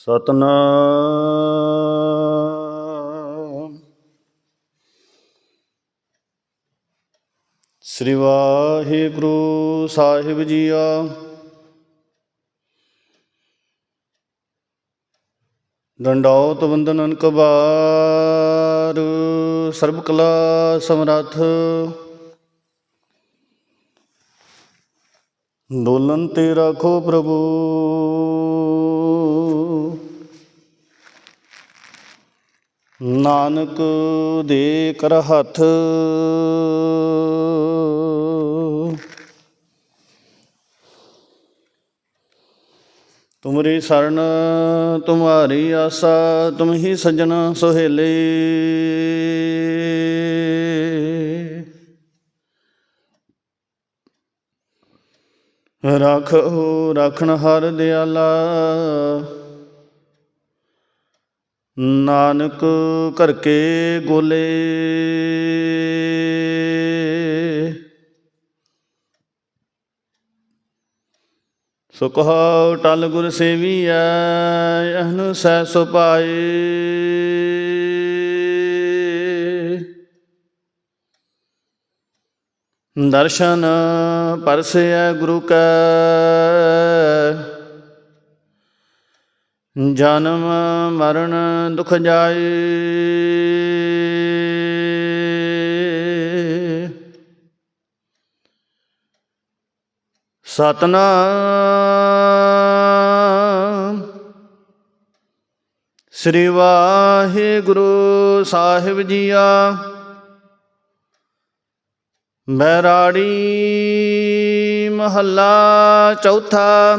ਸਤਨਾਮ। ਸ੍ਰੀ ਵਾਹਿਗੁਰੂ ਸਾਹਿਬ ਜੀਆ। ਦੰਡੌਤ ਵੰਦਨਨ ਕਬਾਰ, ਸਰਬ ਕਲਾ ਸਮਰੱਥ। ਡੋਲਨ ਤੇ ਰੱਖੋ ਪ੍ਰਭੂ। ਨਾਨਕ ਦੇ ਕਰ ਹੱਥ ਤੁਮਰੀ ਸਰਨ, ਤੁਮਾਰੀ ਆਸਾ ਤੁਮ ਹੀ ਸਜਣਾ ਸੁਹੇਲੇ। ਰਖੋ ਰਖਣ ਹਰ ਦਿਆਲਾ। ਨਾਨਕ ਘਰ ਕੇ ਗੋਲੇ ਸੁਖਾਉ ਟਲ ਗੁਰ ਸੇਵੀਐ, ਅਹਨ ਸੈ ਸੁਪਾਏ ਦਰਸ਼ਨ ਪਰਸੈ ਗੁਰੂ ਕੈ। ਜਨਮ ਮਰਨ ਦੁਖ ਜਾਏ। ਸਤਨਾਮ। ਸ੍ਰੀ ਵਾਹਿਗੁਰੂ ਸਾਹਿਬ ਜੀਆ। ਬੈਰਾੜੀ ਮਹੱਲਾ ਚੌਥਾ।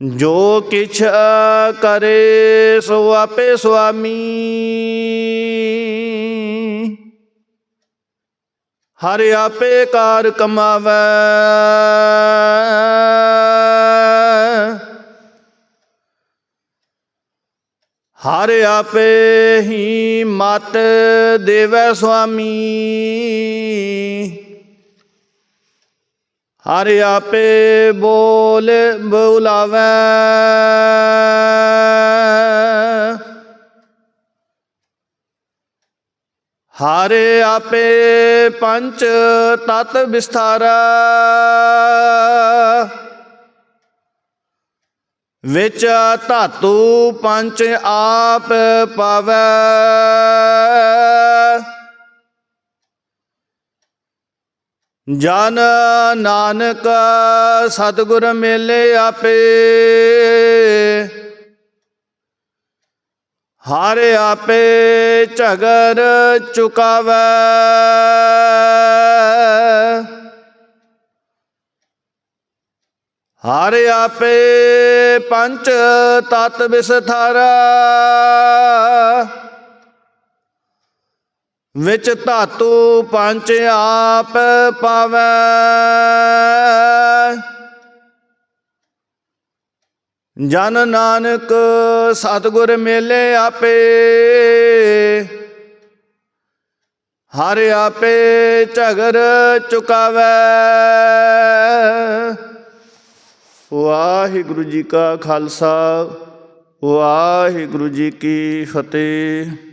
ਜੋ ਕਿਛ ਕਰੇ ਸੋ ਆਪੇ ਸੁਆਮੀ ਹਰ ਆਪੇ ਕਾਰ ਕਮਾਵੇ ਹਰ ਆਪੇ ਹੀ ਮਤ ਦੇਵੈ ਸੁਆਮੀ ਹਰ ਆਪੇ ਬੋਲ ਬੁਲਾਵੇ। ਹਰ ਆਪੇ ਪੰਚ ਤਤ ਵਿਸਥਾਰਾ। ਵਿੱਚ ਧਾਤੂ ਪੰਚ ਆਪ ਪਾਵੈ। ਜਨ ਨਾਨਕ ਸਤਿਗੁਰ ਮੇਲੇ ਆਪੇ। ਹਰ ਆਪੇ ਝਗਰ ਚੁਕਾਵੈ। ਹਰ ਆਪੇ ਪੰਚ ਤਤ ਵਿਸਥਾਰਾ ਵਿੱਚ ਧਾਤੂ ਪੰਜ ਆਪ ਪਾਵੈ। ਜਨ ਨਾਨਕ ਸਤਿਗੁਰ ਮੇਲੇ ਆਪੇ। ਹਰ ਆਪੇ ਝਗਰ ਚੁਕਾਵੈ। ਵਾਹਿਗੁਰੂ ਜੀ ਕਾ ਖਾਲਸਾ, ਵਾਹਿਗੁਰੂ ਜੀ ਕੀ ਫਤਿਹ।